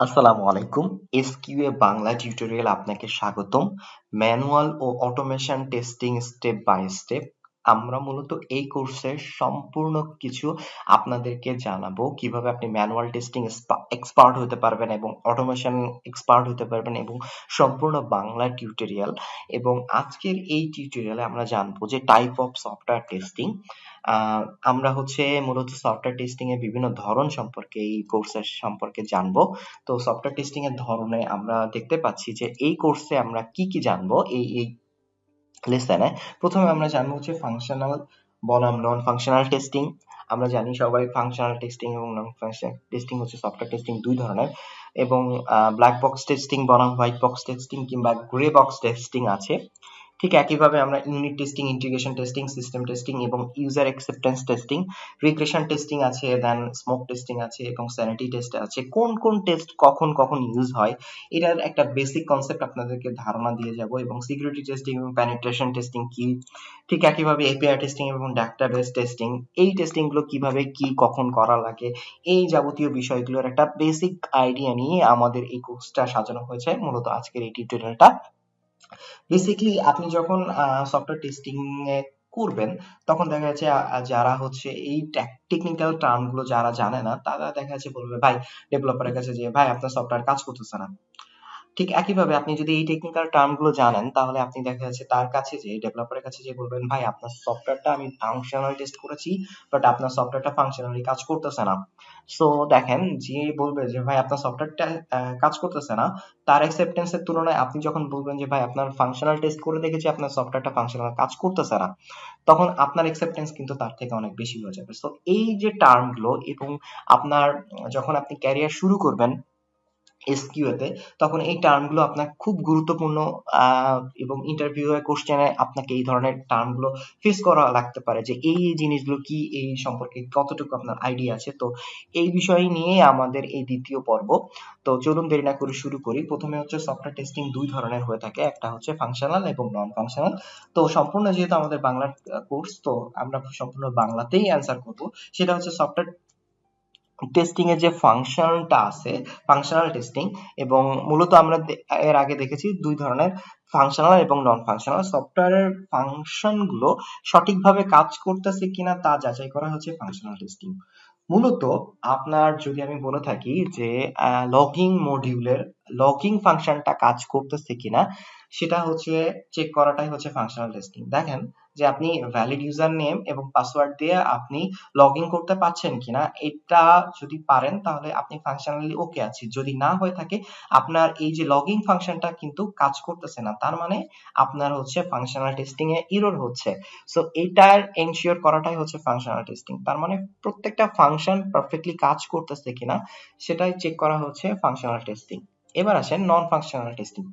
আসসালামু আলাইকুম। এসকিউএ বাংলা টিউটোরিয়াল আপনাকে স্বাগতম। Manual O automation testing step by step আমরা মূলত এই কোর্সের সম্পূর্ণ কিছু আপনাদেরকে জানাব। কীভাবে আপনি ম্যানুয়াল টেস্টিং এক্সপার্ট হতে পারবেন এবং অটোমেশন এক্সপার্ট হতে পারবেন এবং সম্পূর্ণ বাংলা টিউটোরিয়াল এবং আজকের এই টিউটোরিয়ালে আমরা জানব যে টাইপ অফ সফটওয়্যার টেস্টিং আমরা হচ্ছে মূলত সফটওয়্যার টেস্টিং এর বিভিন্ন ধরন সম্পর্কে এই কোর্সের সম্পর্কে জানব। তো সফটওয়্যার টেস্টিং এর ধরনে আমরা দেখতে পাচ্ছি যে এই কোর্সে আমরা কি কি জানব? এই এই লেসনে প্রথমে আমরা জানব হচ্ছে ফাংশনাল বনাম নন ফাংশনাল টেস্টিং আমরা জানি সবাই ফাংশনাল টেস্টিং এবং নন ফাংশনাল টেস্টিং হচ্ছে সফটওয়্যার টেস্টিং দুই ধরনের। এবং ব্ল্যাক বক্স টেস্টিং বনাম হোয়াইট বক্স টেস্টিং কিংবা গ্রে বক্স টেস্টিং আছে। ঠিক একইভাবে আমরা unit testing integration testing system testing এবং user acceptance testing regression testing আছে দেন স্মোক টেস্টিং আছে এবং স্যানিটি টেস্ট আছে। কোন কোন টেস্ট কখন কখন ইউজ হয়, এটার একটা বেসিক কনসেপ্ট আপনাদেরকে ধারণা দিয়ে যাব এবং সিকিউরিটি টেস্টিং এবং প্যানিট্রেশন টেস্টিং কি, ঠিক একইভাবে এপিআই টেস্টিং এবং ডাটাবেস টেস্টিং এই টেস্টিংগুলো কীভাবে কি, কখন করা লাগে, এই যাবতীয় বিষয়গুলোর একটা বেসিক আইডিয়া নিয়ে আমাদের এই কোর্সটা সাজানো হয়েছে। মূলত আজকের এই টিউটোরিয়ালটা বেসিক্যালি আপনি যখন সফটওয়্যার টেস্টিং এ করবেন, তখন দেখা যাচ্ছে যারা হচ্ছে এই টেকনিক্যাল টার্মগুলো যারা জানে না, তারা দেখা যাচ্ছে বলবে, ভাই ডেভেলপারের কাছে যে, ভাই, আপনার সফটওয়্যার কাজ করতেছে না। ঠিক একইভাবে আপনি যদি এই টেকনিক্যাল টার্মগুলো জানেন, তাহলে আপনি দেখা যাচ্ছে তার কাছে যে ডেভেলপারের কাছে যে বলবেন, ভাই, আপনার সফটওয়্যারটা আমি ফাংশনাল টেস্ট করেছি বাট আপনার সফটওয়্যারটা ফাংশনালি কাজ করতেছে না। সো দেখেন, যে বলবে যে, ভাই, আপনার সফটওয়্যারটা কাজ করতেছে না, তার অ্যাকসেপ্টেন্স এর তুলনায় আপনি যখন বলবেন যে, ভাই, আপনার ফাংশনাল টেস্ট করে দেখেছি, আপনার সফটওয়্যারটা ফাংশনাল কাজ করতেছে না, তখন আপনার অ্যাকসেপ্টেন্স কিন্তু তার থেকে অনেক বেশি হয়ে যাবে। সো এই যে টার্মগুলো এবং আপনার, যখন আপনি ক্যারিয়ার শুরু করবেন এসকিউতে তখন এই টার্মগুলো আপনার খুব গুরুত্বপূর্ণ এবং ইন্টারভিউ কোশ্চেনে আপনাকে এই ধরনের টার্মগুলো ফেস করা লাগতে পারে যে এই জিনিসগুলো কি, এই সম্পর্কে কতটুকু আপনার আইডিয়া আছে। তো এই বিষয় নিয়ে আমাদের এই দ্বিতীয় পর্ব। তো চলুন দেরি না করে শুরু করি। প্রথমে হচ্ছে সফটওয়্যার টেস্টিং দুই ধরনের হয়ে থাকে। একটা হচ্ছে ফাংশনাল এবং নন ফাংশনাল তো সম্পূর্ণ যেহেতু আমাদের বাংলার কোর্স তো আমরা সম্পূর্ণ বাংলাতেই অ্যান্সার করব। সেটা হচ্ছে সফটওয়্যার টেস্টিং এর যে ফাংশনটা আছে ফাংশনাল টেস্টিং এবং মূলত আমরা এর আগে দেখেছি দুই ধরনের ফাংশনাল এবং নন ফাংশনাল সফটওয়্যারের ফাংশনগুলো সঠিকভাবে কাজ করতেছে কিনা তা যাচাই করা হচ্ছে ফাংশনাল টেস্টিং মূলত আপনার যদি আমি বলে থাকি যে লগিং মডিউলের লগিং ফাংশনটা কাজ করতেছে কিনা, সেটা হচ্ছে চেক করাটাই হচ্ছে ফাংশনাল টেস্টিং দেখেন যে আপনি ভ্যালিড ইউজার নেম এবং পাসওয়ার্ড দিয়ে আপনি লগ করতে পারছেন কিনা, এটা যদি পারেন তাহলে আপনি ফাংশনালি ওকে আছে। যদি না হয়ে থাকে, আপনার এই যে লগ ফাংশনটা কিন্তু কাজ করতেছে না। তার মানে আপনার হচ্ছে ফাংশনাল টেস্টিং এ এরর হচ্ছে। সো এটার এনশিওর করাটাই হচ্ছে ফাংশনাল টেস্টিং তার মানে প্রত্যেকটা ফাংশন পারফেক্টলি কাজ করতেছে কিনা, সেটাই চেক করা হচ্ছে ফাংশনাল টেস্টিং এবার আসেন non functional testing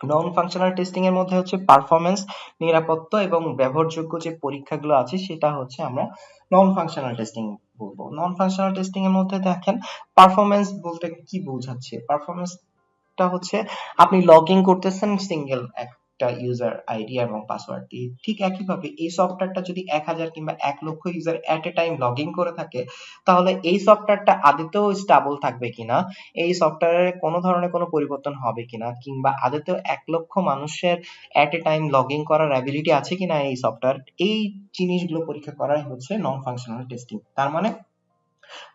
non functional testing এর মধ্যে হচ্ছে পারফরমেন্স নিরাপত্তা এবং ব্যবহারযোগ্য যে পরীক্ষাগুলো আছে, সেটা হচ্ছে আমরা নন ফাংশনাল টেস্টিং বলব। নন ফাংশনাল টেস্টিং এর মধ্যে দেখেন পারফরমেন্স বলতে কি বোঝাচ্ছে? পারফরমেন্সটা হচ্ছে আপনি লগ ইন করতেছেন সিঙ্গেল একটা ইউজার আইডি এবং পাসওয়ার্ড দিয়ে। ঠিক একইভাবে এই সফটওয়্যারটা যদি এক হাজার কিংবা এক লক্ষ user at a time log in করে থাকে, তাহলে এই সফটওয়্যারটা আদতেও স্টেবল থাকবে কিনা? এই সফটওয়্যারে কোনো ধরনের কোনো পরিবর্তন হবে কিনা? কিংবা আদতেও এক লক্ষ মানুষের at a time log in করার অ্যাবিলিটি আছে কিনা এই সফটওয়্যার এই জিনিসগুলো পরীক্ষা করাই হচ্ছে নন ফাংশনাল টেস্টিং তার মানে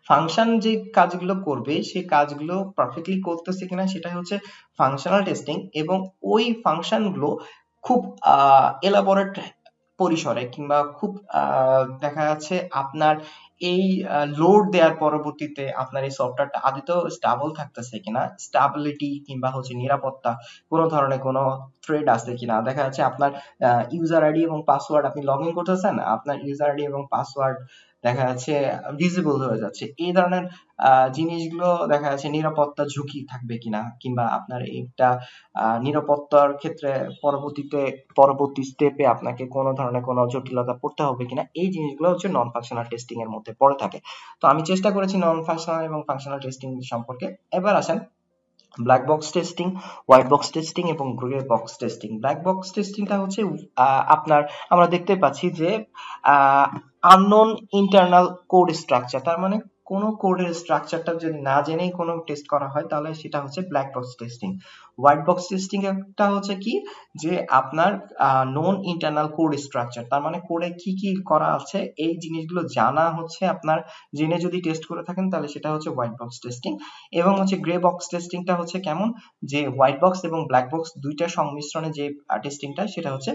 ফাংশন যে কাজগুলো করবে সেই কাজগুলো পারফেক্টলি করতেছে কিনা সেটাই হচ্ছে ফাংশনাল টেস্টিং এবং ওই ফাংশনগুলো খুব এলাবোরেট পরিসরে কিংবা খুব দেখা যাচ্ছে আপনার এই লোড দেওয়ার পরবর্তীতে আপনার এই সফটওয়্যারটা আদতেও স্টাবল থাকতেছে কিনা স্টাবিলিটি কিংবা হচ্ছে নিরাপত্তা কোনো ধরনের কোনো থ্রেড আছে কিনা। দেখা যাচ্ছে আপনার ইউজার আইডি এবং পাসওয়ার্ড আপনি লগ ইন করতেছেন, আপনার ইউজার আইডি এবং পাসওয়ার্ড দেখা যাচ্ছে ভিজিবল হয়ে যাচ্ছে। এই ধরনের জিনিসগুলো দেখা যাচ্ছে নিরাপত্তা ঝুঁকি থাকবে কিনা, কিংবা আপনার এটা আহ নিরাপত্তার ক্ষেত্রে পরবর্তীতে, পরবর্তী স্টেপে আপনাকে কোনো ধরনের কোনো জটিলতা পড়তে হবে কিনা, এই জিনিসগুলো হচ্ছে নন ফাংশনাল টেস্টিং এর মধ্যে পড়ে থাকে। তো আমি চেষ্টা করেছি নন ফাংশনাল এবং ফাংশনাল টেস্টিং সম্পর্কে। এবার আসেন black box testing white box testing এবং grey box testing black box টেস্টিংটা হচ্ছে আপনার আমরা দেখতে পাচ্ছি যে আননোন ইন্টারনাল কোড স্ট্রাকচার তার মানে কোনো কোডের স্ট্রাকচারটা যদি না জেনেই কোনো টেস্ট করা হয়, তাহলে সেটা হচ্ছে black box testing white box testing একটা হচ্ছে কি? যে আপনার নন ইন্টারনাল কোড স্ট্রাকচার তার মানে কোডে কি কি করা আছে, এই জিনিসগুলো জানা হচ্ছে আপনার, জেনে যদি টেস্ট করে থাকেন, তাহলে সেটা হচ্ছে হোয়াইট বক্স টেস্টিং এবং হচ্ছে গ্রে বক্স টেস্টিংটা হচ্ছে কেমন? যে হোয়াইট বক্স এবং ব্ল্যাক বক্স দুইটা সংমিশ্রণে যে টেস্টিংটা সেটা হচ্ছে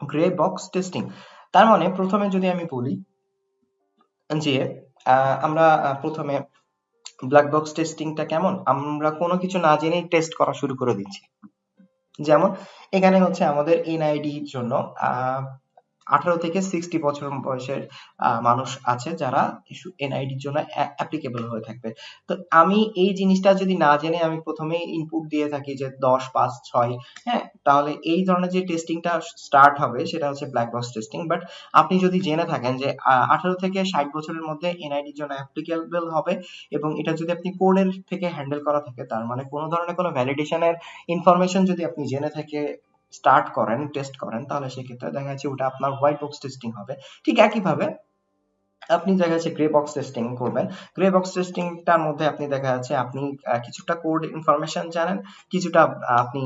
গ্রে বক্স টেস্টিং তার মানে প্রথমে যদি আমি বলি যে আমরা প্রথমে ব্ল্যাক বক্স টেস্টিংটা কেমন? আমরা কোনো কিছু না জেনেই টেস্ট করা শুরু করে দিচ্ছি। যেমন, এখানে হচ্ছে আমাদের এনআইডির জন্য আঠারো থেকে সিক্সটি বছর বয়সের মানুষ আছে যারা এনআইডির জন্য অ্যাপ্লিকেবল হয়ে থাকবে। তো আমি এই জিনিসটা যদি না জেনে আমি প্রথমে ইনপুট দিয়ে থাকি যে দশ, পাঁচ, ছয় হ্যাঁ তাহলে এই ধরনের যে টেস্টিংটা স্টার্ট হবে সেটা হচ্ছে ব্ল্যাক বক্স টেস্টিং বাট আপনি যদি জেনে থাকেন যে আঠারো থেকে ষাট বছরের মধ্যে এনআইডির জন্য অ্যাপ্লিকেবল হবে এবং এটা যদি আপনি কোডের থেকে হ্যান্ডেল করা থাকে, তার মানে কোনো ধরনের কোনো ভ্যালিডেশনের ইনফরমেশন যদি আপনি জেনে থাকে স্টার্ট করেন টেস্ট করেন, তাহলে সেক্ষেত্রে দেখা যাচ্ছে ওটা আপনার হোয়াইট বক্স টেস্টিং হবে। ঠিক একইভাবে আপনি দেখা যাচ্ছে গ্রে বক্স টেস্টিং করবেন। গ্রে বক্স টেস্টিংটার মধ্যে আপনি দেখা যাচ্ছে আপনি কিছুটা কোড ইনফরমেশন জানেন, কিছুটা আপনি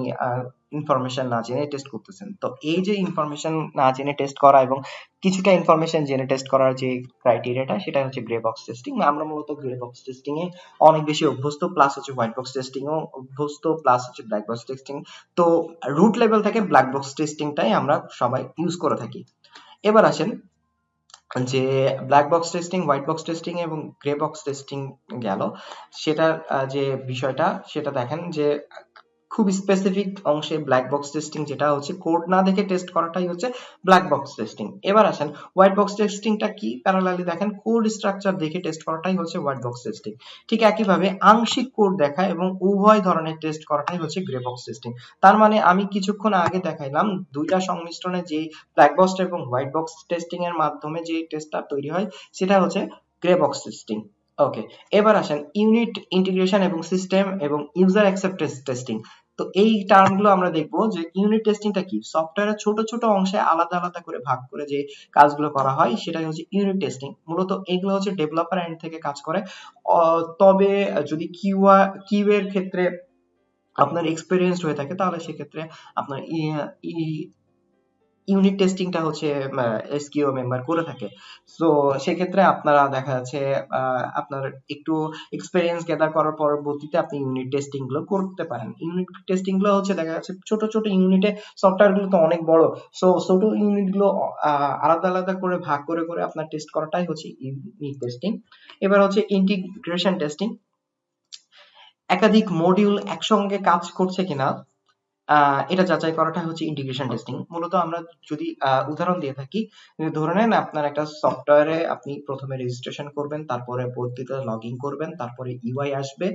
ইনফরমেশন না জেনে টেস্ট করতেছেন। তো এই যে ইনফরমেশন না জেনে টেস্ট করা এবং কিছুটা ইনফরমেশন জেনে টেস্ট করার যে ক্রাইটেরিয়াটা সেটা হচ্ছে গ্রে বক্স টেস্টিং আমরা মূলত গ্রে বক্স টেস্টিং এ অনেক বেশি অভ্যস্ত প্লাস হচ্ছে হোয়াইট বক্স টেস্টিং ও অভ্যস্ত প্লাস হচ্ছে ব্ল্যাক বক্স টেস্টিং তো রুট লেভেল থেকে ব্ল্যাক বক্স টেস্টিংটাই আমরা সবাই ইউজ করে থাকি। এবার আসেন যে black box testing white box testing এবং গ্রে বক্স টেস্টিং গেল। সেটার যে বিষয়টা, সেটা দেখেন যে খুব স্পেসিফিক অংশে ব্ল্যাক বক্স টেস্টিং যেটা হচ্ছে কোড না দেখে টেস্ট করাটাই হচ্ছে ব্ল্যাক বক্স টেস্টিং এবার আসেন হোয়াইট বক্স টেস্টিংটা কি? প্যারালালি দেখেন কোড স্ট্রাকচার দেখে টেস্ট করাটাই হচ্ছে হোয়াইট বক্স টেস্টিং ঠিক একইভাবে আংশিক কোড দেখা এবং উভয় ধরনের টেস্ট করাটাই হচ্ছে গ্রে বক্স টেস্টিং তার মানে আমি কিছুক্ষণ আগে দেখাইলাম, দুইটা সংমিশ্রণে যে ব্ল্যাক বক্স এবং হোয়াইট বক্স টেস্টিং এর মাধ্যমে যে টেস্টটা তৈরি হয়, সেটা হচ্ছে গ্রে বক্স টেস্টিং ওকে এবার আসেন ইউনিট ইন্টিগ্রেশন এবং সিস্টেম এবং ইউজার অ্যাকসেপ্টেন্স টেস্টিং তো এই টার্মগুলো আমরা দেখব যে ইউনিট টেস্টিংটা কি? সফটওয়্যারের ছোট ছোট অংশে আলাদা আলাদা করে ভাগ করে যে কাজগুলো করা হয়, সেটাই হচ্ছে ইউনিট টেস্টিং মূলত এগুলো হচ্ছে ডেভেলপার এন্ড থেকে কাজ করে। তবে যদি কিউয়া কিউ এর ক্ষেত্রে আপনার এক্সপিরিয়েন্স হয়ে থাকে, তাহলে সেক্ষেত্রে আপনার ইউনিট টেস্টিংটা হচ্ছে এসকিউ মেম্বার করে থাকে। সো সেক্ষেত্রে আপনারা দেখা যাচ্ছে আপনার একটু এক্সপেরিয়েন্স গ্যাদার করার পরবর্তীতে আপনি ইউনিট টেস্টিংগুলো করতে পারেন। ইউনিট টেস্টিংগুলো হচ্ছে দেখা যাচ্ছে, ছোট ছোট ইউনিটে সফটওয়্যারগুলো তো অনেক বড়। সো ছোট ইউনিটগুলো আলাদা আলাদা করে ভাগ করে করে আপনার টেস্ট করাটাই হচ্ছে ইউনিট টেস্টিং এবার হচ্ছে ইন্টিগ্রেশন টেস্টিং একাধিক মডিউল একসঙ্গে কাজ করছে কিনা এটা যাচাই করাটা হচ্ছে ইন্টিগ্রেশন টেস্টিং মূলত আমরা যদি উদাহরণ দিয়ে থাকি ধরে নেন আপনার একটা সফটওয়্যারে আপনি প্রথমে রেজিস্ট্রেশন করবেন, তারপরে পরবর্তীতে লগ ইন করবেন, তারপরে ইউআই আসবে,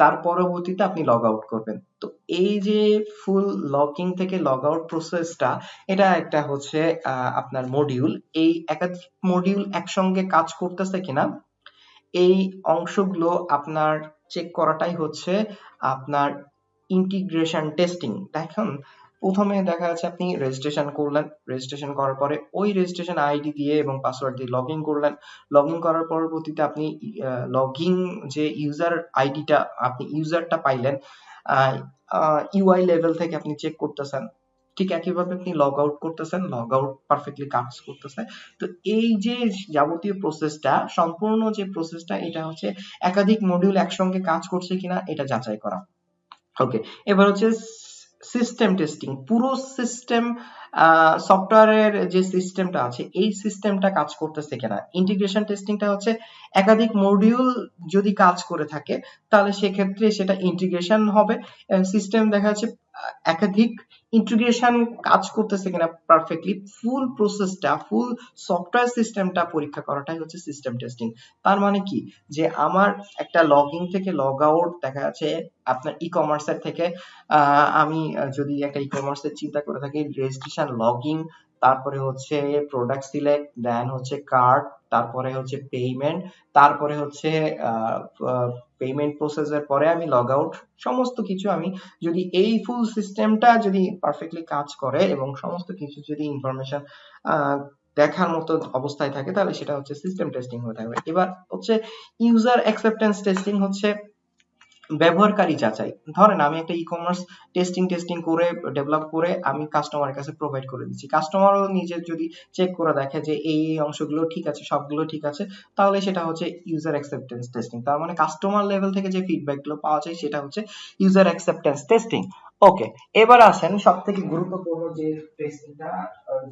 তার পরবর্তীতে আপনি লগ আউট করবেন। তো এই যে ফুল লগইন থেকে লগ আউট প্রসেসটা এটা একটা হচ্ছে আপনার মডিউল এই একাধিক মডিউল একসঙ্গে কাজ করতেছে কিনা, এই অংশগুলো আপনার চেক করাটাই হচ্ছে আপনার ইন্টিগ্রেশন টেস্টিং দেখুন, প্রথমে দেখা যাচ্ছে আপনি রেজিস্ট্রেশন করলেন। রেজিস্ট্রেশন করার পরে ওই রেজিস্ট্রেশন আইডি দিয়ে এবং পাসওয়ার্ড দিয়ে লগ ইন করলেন। লগ ইন করার পরবর্তীতে আপনি লগ ইন যে ইউজার আইডিটা আপনি ইউজারটা পাইলেন ইউআই লেভেল থেকে আপনি চেক করতেছেন। ঠিক একইভাবে আপনি লগ আউট করতেছেন লগ আউট পারফেক্টলি কাজ করতেছে। তো এই যে যাবতীয় প্রসেসটা সম্পূর্ণ যে প্রসেসটা এটা হচ্ছে একাধিক মডিউল একসঙ্গে কাজ করছে কিনা, এটা যাচাই করা। ওকে এবার হচ্ছে সিস্টেম টেস্টিং পুরো সিস্টেম সফটওয়্যারের যে সিস্টেমটা আছে, এই সিস্টেমটা কাজ করতেছে কিনা? ইন্টিগ্রেশন টেস্টিংটা হচ্ছে একাধিক মডিউল যদি কাজ করে থাকে, তাহলে সেক্ষেত্রে সেটা ইন্টিগ্রেশন হবে। সিস্টেম দেখা যাচ্ছে একাধিক ইন্টিগ্রেশন কাজ করতেছে কিনা পারফেক্টলি ফুল প্রসেসটা ফুল সফটওয়্যার সিস্টেমটা পরীক্ষা করাটাই হচ্ছে সিস্টেম টেস্টিং তার মানে কি? যে আমার একটা লগ ইন থেকে লগ আউট দেখা যাচ্ছে আপনার ই কমার্সের থেকে আমি যদি একটা ই কমার্সের চিন্তা করে থাকি রেজিস্ট্রেশন লগ ইন তারপরে হচ্ছে প্রোডাক্ট সিলেক্ট দেন হচ্ছে কার্ড তারপরে হচ্ছে পেমেন্ট তারপরে হচ্ছে পেমেন্ট প্রসেসের পরে আমি লগ আউট সমস্ত কিছু আমি যদি এই ফুল সিস্টেমটা যদি পারফেক্টলি কাজ করে এবং সমস্ত কিছু যদি ইনফরমেশন দেখার মতো অবস্থায় থাকে, তাহলে সেটা হচ্ছে সিস্টেম টেস্টিং হয়ে থাকবে। এবার হচ্ছে ইউজার অ্যাকসেপ্টেন্স টেস্টিং হচ্ছে ব্যবহারকারী যাচাই। ধরেন আমি একটা ই কমার্স টেস্টিং টেস্টিং করে ডেভেলপ করে আমি কাস্টমারের কাছে প্রোভাইড করে দিচ্ছি। কাস্টমারও নিজে যদি চেক করে দেখে যে এই এই অংশগুলো ঠিক আছে, সবগুলো ঠিক আছে, তাহলে সেটা হচ্ছে ইউজার অ্যাকসেপ্টেন্স টেস্টিং তার মানে কাস্টমার লেভেল থেকে যে ফিডব্যাকগুলো পাওয়া যায়, সেটা হচ্ছে ইউজার অ্যাকসেপ্টেন্স টেস্টিং ওকে এবার আসেন সব থেকে গুরুত্বপূর্ণ যে টেস্টিংটা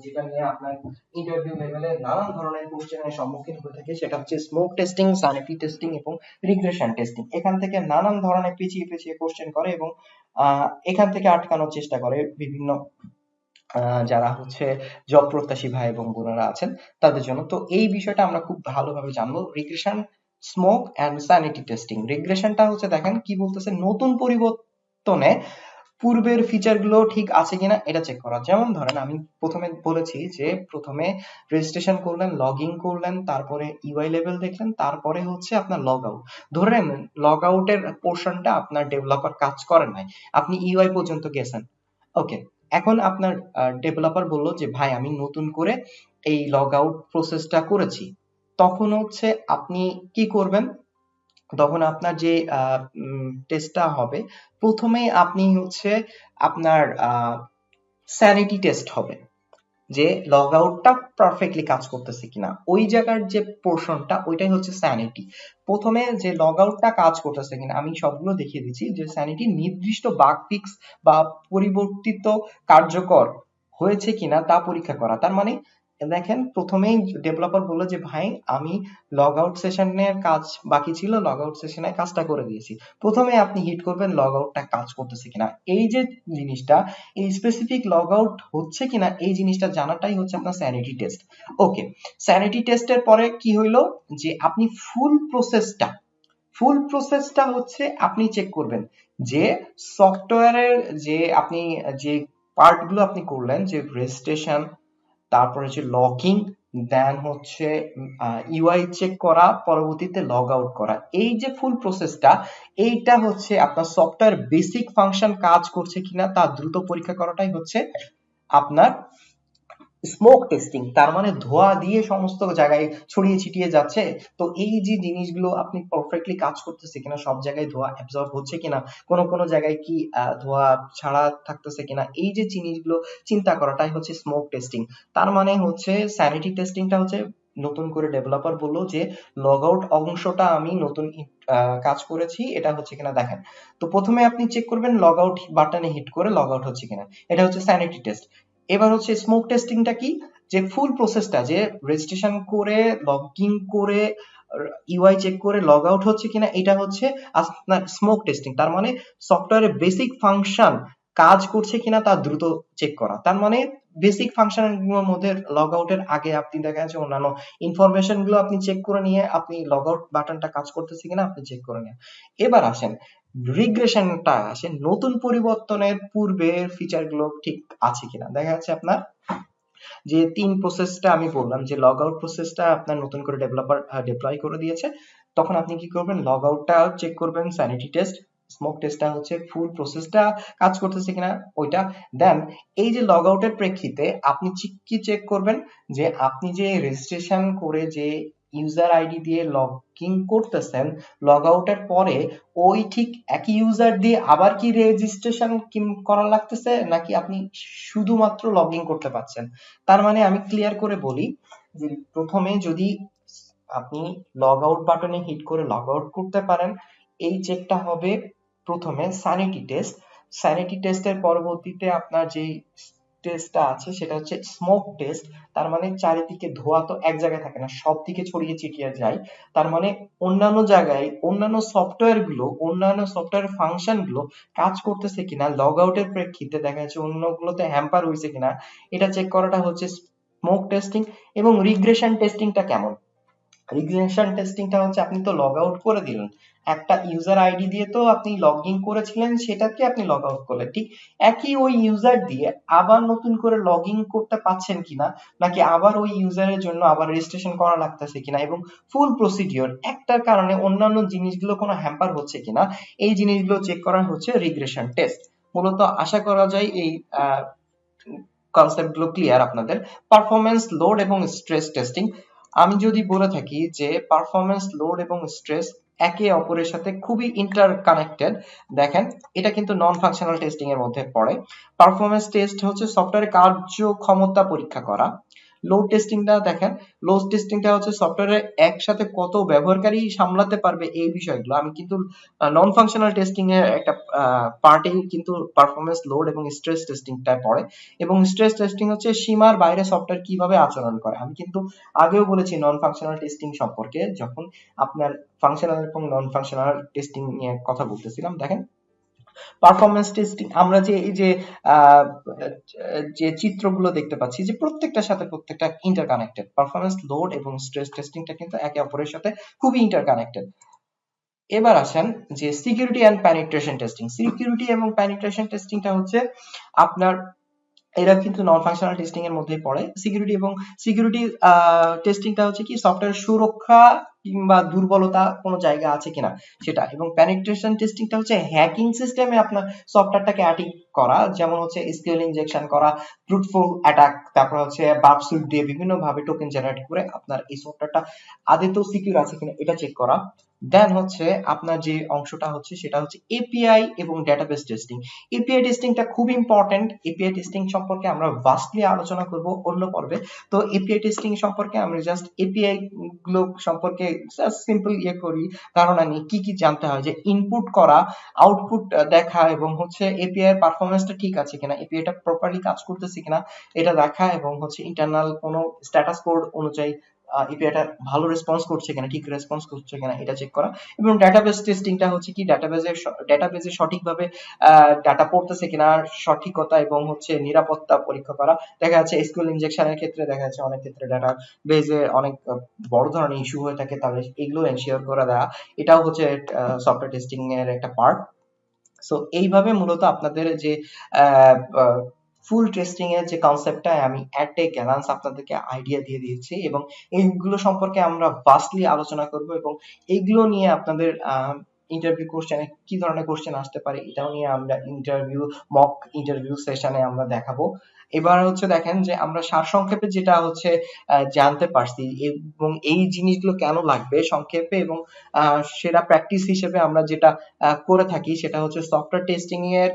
যেটা নিয়ে আপনার ইন্টারভিউ লেভেলে নানান ধরনের কোশ্চেনের সম্মুখীন হয়ে থাকে, সেটা হচ্ছে স্মোক টেস্টিং সানিটি টেস্টিং এবং রিগ্রেশন টেস্টিং এখান থেকে নানান ধরনের পেঁচিয়ে পেঁচিয়ে কোশ্চেন করে এবং এখান থেকে আটকানোর চেষ্টা করে বিভিন্ন যারা হচ্ছে জব প্রত্যাশী ভাই এবং বোনেরা আছেন তাদের জন্য। তো এই বিষয়টা আমরা খুব ভালোভাবে জানব। Regression smoke and sanity testing রিগ্রেশনটা হচ্ছে দেখেন কি বলতেছে? নতুন পরিবর্তনে পূর্বের ফিচারগুলো ঠিক আছে কিনা এটা চেক করা। যেমন ধরেন, আমি প্রথমে বলেছি যে প্রথমে রেজিস্ট্রেশন করলেন লগ ইন করলেন, তারপরে ইউআই লেভেল দেখলেন, তারপরে হচ্ছে আপনার লগ আউট ধরে নেন লগ আউটের পোর্শনটা আপনার ডেভেলপার কাজ করেন নাই। আপনি ইউআই পর্যন্ত গেছেন। ওকে এখন আপনার ডেভেলপার বলল যে, ভাই, আমি নতুন করে এই লগ আউট প্রসেসটা করেছি। তখন হচ্ছে আপনি কি করবেন? তখন আপনার যে টেস্টটা হবে, প্রথমেই আপনি হচ্ছে আপনার স্যানিটি টেস্ট হবে, যে লগ আউটটা পারফেক্টলি কাজ করতেছে কিনা। ওই জায়গার যে পোর্শনটা ওইটাই হচ্ছে স্যানিটি প্রথমে যে লগ আউটটা কাজ করতেছে কিনা, আমি সবগুলো দেখিয়ে দিচ্ছি, যে স্যানিটি নির্দিষ্ট বাগ ফিক্স বা পরিবর্তিত কার্যকর হয়েছে কিনা তা পরীক্ষা করা। তার মানে দেখেন, প্রথমেই ডেভেলপার বলল যে, ভাই, আমি লগ আউট সেশনের কাজ বাকি ছিল লগ আউট সেশনে কাজটা করে দিয়েছি। প্রথমে আপনি হিট করবেন লগ আউটটা কাজ করতেছে কিনা। এই যে জিনিসটা, এই স্পেসিফিক লগ আউট হচ্ছে কিনা, এই জিনিসটা জানাটাই হচ্ছে আপনার স্যানিটি টেস্ট ওকে স্যানিটি টেস্টের পরে কি হইল? যে, আপনি ফুল প্রসেসটা ফুল প্রসেসটা হচ্ছে আপনি চেক করবেন যে সফটওয়্যারের যে আপনি, যে পার্টগুলো আপনি করলেন, যে রেজিস্ট্রেশন তারপর হচ্ছে লকিং দেন হচ্ছে ইউআই চেক করা, পরবর্তীতে লগ আউট করা। এই যে ফুল প্রসেসটা এইটা হচ্ছে আপনার সফটওয়্যার বেসিক ফাংশন কাজ করছে কিনা তা দ্রুত পরীক্ষা করাটাই হচ্ছে আপনার স্মোক টেস্টিং তার মানে ধোয়া দিয়ে সমস্ত জায়গায় ছড়িয়ে ছিটিয়ে যাচ্ছে। তো এই যে জিনিসগুলো আপনি পারফেক্টলি কাজ করতেছে কিনা, সব জায়গায় ধোয়া অ্যাবজর্ব হচ্ছে কিনা, কোন কোন জায়গায় কি ধোয়া ছাড়া থাকতেছে কিনা, এই যে জিনিসগুলো চিন্তা করাটাই হচ্ছে স্মোক টেস্টিং তার মানে হচ্ছে স্যানিটি টেস্টিংটা হচ্ছে নতুন করে ডেভেলপার বলল যে লগ আউট অংশটা আমি নতুন কাজ করেছি, এটা হচ্ছে কিনা দেখেন। তো প্রথমে আপনি চেক করবেন লগ আউট বাটনে হিট করে লগ আউট হচ্ছে কিনা। এটা হচ্ছে স্যানিটি টেস্ট এবার হচ্ছে স্মোক টেস্টিংটা কি? যে ফুল প্রসেসটা যে রেজিস্ট্রেশন করে লগইন করে ইউআই চেক করে লগ আউট হচ্ছে কিনা, এটা হচ্ছে আপনার স্মোক টেস্টিং তার মানে সফটওয়্যারের বেসিক ফাংশন কাজ করছে কিনা, তা দ্রুত চেক করা। তার মানে বেসিক ফাংশনগুলোর মধ্যে লগ আউটের আগে আপনি দেখা যাচ্ছে অন্যান্য ইনফরমেশনগুলো আপনি চেক করে নিয়ে, আপনি লগ আউট বাটনটা কাজ করতেছে কিনা, আপনি চেক করে নিয়ে। এবার আসেন রিগ্রেশনটা আসে নতুন পরিবর্তনের পূর্বের ফিচারগুলো ঠিক আছে কিনা? দেখা যাচ্ছে আপনার যে তিন প্রসেসটা আমি বললাম, যে লগ আউট প্রসেসটা আপনার নতুন করে ডেভেলপার ডিপ্লয় করে দিয়েছে, তখন আপনি কি করবেন? লগ আউটটা চেক করবেন স্যানিটি টেস্ট স্মোক টেস্টটা হচ্ছে ফুল প্রসেসটা কাজ করতেছে কিনা ওইটা। দেন এই যে লগ আউটের প্রেক্ষিতে আপনি কি চেক করবেন? যে আপনি যে রেজিস্ট্রেশন করে যে ইউজার আইডি দিয়ে লগ ইন করতেছেন লগ আউটের পরে ওই ঠিক একই ইউজার দিয়ে আবার কি রেজিস্ট্রেশন করা লাগতেছে নাকি আপনি শুধুমাত্র লগ ইন করতে পারছেন? তার মানে আমি ক্লিয়ার করে বলি যে প্রথমে যদি আপনি লগ আউট বাটনে হিট করে লগ আউট করতে পারেন, এই চেকটা হবে প্রথমে স্যানিটি টেস্ট স্যানিটি টেস্টের পরবর্তীতে আপনার যে টেস্টটা আছে, সেটা হচ্ছে স্মোক টেস্ট তার মানে চারিদিকে ধোয়া তো এক জায়গায় থাকে না, সব দিকে ছড়িয়ে ছিটিয়ে যায়, তার মানে অন্যান্য জায়গায় অন্যান্য সফটওয়্যারগুলো, অন্যান্য সফটওয়্যার ফাংশনগুলো কাজ করতেছে কিনা লগ আউটের প্রেক্ষিতে দেখা যাচ্ছে অন্যগুলোতে হ্যাম্পার হয়েছে কিনা, এটা চেক করাটা হচ্ছে স্মোক টেস্টিং এবং রিগ্রেশন টেস্টিংটা কেমন? রিগ্রেশন টেস্টিংটা হচ্ছে আপনি তো লগ আউট করে দিলেন। একটা ইউজার আইডি দিয়ে তো আপনি লগ ইন করেছিলেন, সেটাকে আপনি লগ আউট করলেন। ঠিক একই ওই ইউজার দিয়ে আবার নতুন করে লগ ইন করতে পাচ্ছেন কিনা, নাকি আবার ওই ইউজারের জন্য আবার রেজিস্ট্রেশন করা লাগতেছে কিনা, এবং ফুল প্রসিডিওর একটার কারণে অন্যান্য জিনিসগুলো কোনো হ্যাম্পার হচ্ছে কিনা, এই জিনিসগুলো চেক করা হচ্ছে রিগ্রেশন টেস্ট মূলত আশা করা যায় এই কনসেপ্টগুলো ক্লিয়ার আপনাদের। পারফরমেন্স লোড এবং স্ট্রেস টেস্টিং আমি যদি বলে থাকি যে পারফরমেন্স লোড এবং স্ট্রেস একে অপরের সাথে খুবই ইন্টার কানেক্টেড দেখেন এটা কিন্তু নন ফাংশনাল টেস্টিং এর মধ্যে পড়ে। পারফরমেন্স টেস্ট হচ্ছে সফটওয়্যারের কার্যক্ষমতা পরীক্ষা করা। লোড টেস্টিংটা দেখেন লোড টেস্টিংটা হচ্ছে সফটওয়্যারে একসাথে কত ব্যবহারকারী সামলাতে পারবে এই বিষয়গুলো। আমি কিন্তু নন ফাংশনাল টেস্টিং এর একটা পার্টেই কিন্তু পারফরমেন্স লোড এবং স্ট্রেস টেস্টিংটা পড়ে। এবং স্ট্রেস টেস্টিং হচ্ছে সীমার বাইরে সফটওয়্যার কীভাবে আচরণ করে। আমি কিন্তু আগেও বলেছি নন ফাংশনাল টেস্টিং সম্পর্কে, যখন আপনার ফাংশনাল এবং নন ফাংশনাল টেস্টিং নিয়ে কথা বলতেছিলাম, দেখেন। পারফরমেন্স টেস্টিং আমরা যে এই যে যে চিত্রগুলো দেখতে পাচ্ছি যে প্রত্যেকটার সাথে প্রত্যেকটা ইন্টারকানেক্টেড পারফরমেন্স লোড এবং স্ট্রেস টেস্টিংটা কিন্তু একে অপরের সাথে খুবই ইন্টারকানেক্টেড এবার আসেন যে security and penetration testing security এবং প্যানিট্রেশন টেস্টিংটা হচ্ছে আপনার এরা কিন্তু নন ফাংশনাল টেস্টিং এর মধ্যেই পড়ে। সিকিউরিটি এবং সিকিউরিটি টেস্টিংটা হচ্ছে কি সফটওয়্যার সুরক্ষা কিংবা দুর্বলতা কোনো জায়গা আছে কিনা সেটা। এবং প্যানিট্রেশন টেস্টিংটা হচ্ছে হ্যাকিং সিস্টেমে আপনার সফটওয়্যারটাকে অ্যাটাক করা, যেমন হচ্ছে এসকিউএল ইনজেকশন করা ব্রুটফুল অ্যাটাক তারপর হচ্ছে সুইপ দিয়ে বিভিন্ন ভাবে টোকেন জেনারেট করে আপনার এই সফটওয়্যারটা আদৌ সিকিউর আছে কিনা এটা চেক করা। দেন হচ্ছে আপনার যে অংশটা হচ্ছে সেটা হচ্ছে এপিআই এবং ডেটাবেস টেস্টিং এপিআই টেস্টিংটা খুব ইম্পর্টেন্ট এপিআই টেস্টিং সম্পর্কে আমরা ভাস্টলি আলোচনা করব অন্য পর্বে। তো এপিআই টেস্টিং সম্পর্কে আমরা জাস্ট এপিআই গুলো সম্পর্কে জাস্ট সিম্পল ইয়ে করি, ধারণা নিই কি কি জানতে হয়, যে ইনপুট করা আউটপুট দেখা এবং হচ্ছে এপিআই এর পারফরমেন্সটা ঠিক আছে কিনা এপিআইটা প্রপারলি কাজ করতেছে কিনা, এটা দেখা এবং হচ্ছে ইন্টারনাল কোনো স্ট্যাটাস কোড অনুযায়ী ইপিআইটা ভালো রেসপন্স করছে কিনা, ঠিক রেসপন্স করছে কিনা, এটা চেক করা। এবং ডাটাবেস টেস্টিংটা হচ্ছে কি ডাটাবেসে ডাটাবেসে সঠিকভাবে ডাটা পড়তেছে কিনা, সঠিকতা এবং হচ্ছে নিরাপত্তা পরীক্ষা করা। দেখা যাচ্ছে এসকিউএল ইনজেকশনের ক্ষেত্রে দেখা যাচ্ছে অনেক ক্ষেত্রে ডাটা বেজে অনেক বড় ধরনের ইস্যু হয়ে থাকে, তাহলে এগুলো এনশিওর করে দেওয়া এটাও হচ্ছে সফটওয়্যার টেস্টিং এর একটা পার্ট সো এইভাবে মূলত আপনাদের যে ফুল টেস্টিং এর যে কনসেপ্টটা আমি অ্যাট এ গ্যালান্স আপনাদেরকে আইডিয়া দিয়ে দিয়েছি এবং এইগুলো সম্পর্কে আমরা ভাস্টলি আলোচনা করব এবং এইগুলো নিয়ে আপনাদের ইন্টারভিউ কোশ্চেনে কি ধরনের কোশ্চেন আসতে পারে এটাও নিয়ে আমরা ইন্টারভিউ মক ইন্টারভিউ সেশনে আমরা দেখাবো। এবার হচ্ছে দেখেন যে আমরা সারসংক্ষেপে যেটা হচ্ছে জানতে পারছি এবং এই জিনিসগুলো কেন লাগবে সংক্ষেপে এবং সেরা প্র্যাকটিস হিসেবে আমরা যেটা করে থাকি সেটা হচ্ছে সফটওয়্যার টেস্টিং এর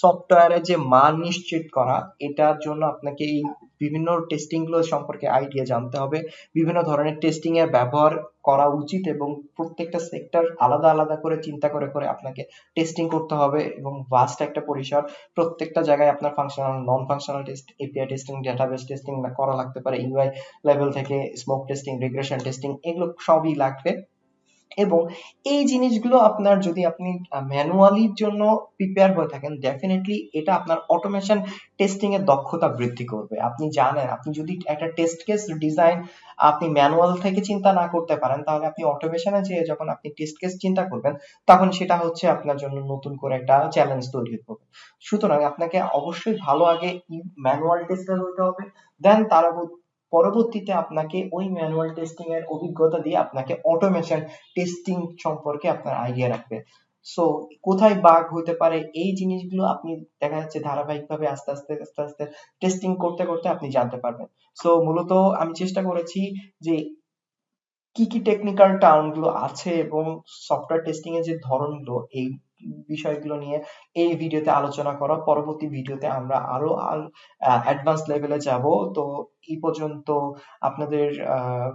সফটওয়্যারের যে মান নিশ্চিত করা, এটার জন্য আপনাকে এই বিভিন্ন টেস্টিংগুলো সম্পর্কে আইডিয়া জানতে হবে। বিভিন্ন ধরনের টেস্টিং এর ব্যবহার করা উচিত এবং প্রত্যেকটা সেক্টর আলাদা আলাদা করে চিন্তা করে করে আপনাকে টেস্টিং করতে হবে এবং ভাস্ট একটা পরিসর প্রত্যেকটা জায়গায় আপনার functional non functional test API testing database testing করা লাগতে পারে। ইউআই লেভেল থেকে স্মোক টেস্টিং রিগ্রেশন টেস্টিং এগুলো সবই লাগবে। এবং এই জিনিসগুলো আপনার যদি আপনি ম্যানুয়ালির জন্য প্রিপেয়ার হয়ে থাকেন ডেফিনেটলি এটা আপনার অটোমেশন টেস্টিং এর দক্ষতা বৃদ্ধি করবে। আপনি জানেন, আপনি যদি একটা টেস্ট কেস ডিজাইন আপনি ম্যানুয়াল থেকে চিন্তা না করতে পারেন, তাহলে আপনি অটোমেশনে যেয়ে যখন আপনি টেস্ট কেস চিন্তা করবেন, তখন সেটা হচ্ছে আপনার জন্য নতুন করে একটা চ্যালেঞ্জ তৈরি হবে সুতরাং আপনাকে অবশ্যই ভালো আগে ম্যানুয়াল টেস্টার হতে হবে দেন তার পরবর্তীতে আপনাকে ওই ম্যানুয়াল টেস্টিং এর অভিজ্ঞতা দিয়ে আপনাকে অটোমেশন টেস্টিং সম্পর্কে আপনার আইডিয়া রাখবে। সো কোথায় বাগ হতে পারে, এই জিনিসগুলো আপনি দেখা যাচ্ছে ধারাবাহিকভাবে আস্তে আস্তে আস্তে আস্তে টেস্টিং করতে করতে আপনি জানতে পারবেন। সো মূলত আমি চেষ্টা করেছি যে কি কি টেকনিক্যাল টার্মগুলো আছে এবং সফটওয়্যার টেস্টিং এর যে ধরনগুলো, এই বিষয়গুলো নিয়ে এই ভিডিওতে আলোচনা করা পরবর্তী ভিডিওতে আমরা আরও অ্যাডভান্স লেভেলে যাব। তো এই পর্যন্ত আপনাদের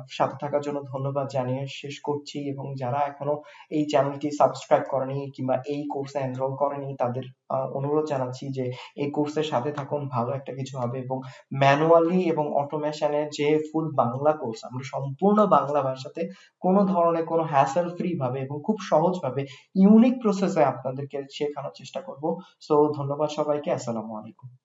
সাথে থাকার জন্য ধন্যবাদ জানিয়ে শেষ করছি এবং যারা এখনও এই চ্যানেলটি সাবস্ক্রাইব করেনি কিংবা এই কোর্সে এনরোল করেনি তাদের অনুরোধ জানাচ্ছি যে এই কোর্সের সাথে থাকুন, ভালো একটা কিছু হবে এবং ম্যানুয়ালি এবং অটোমেশনের যে ফুল বাংলা কোর্স আমরা সম্পূর্ণ বাংলা ভাষাতে কোনো ধরনের কোনো হ্যাসেল ফ্রি ভাবে এবং খুব সহজ ভাবে ইউনিক প্রসেসে আপনাদেরকে শেখানোর চেষ্টা করব। সো ধন্যবাদ সবাইকে, আসসালামু আলাইকুম।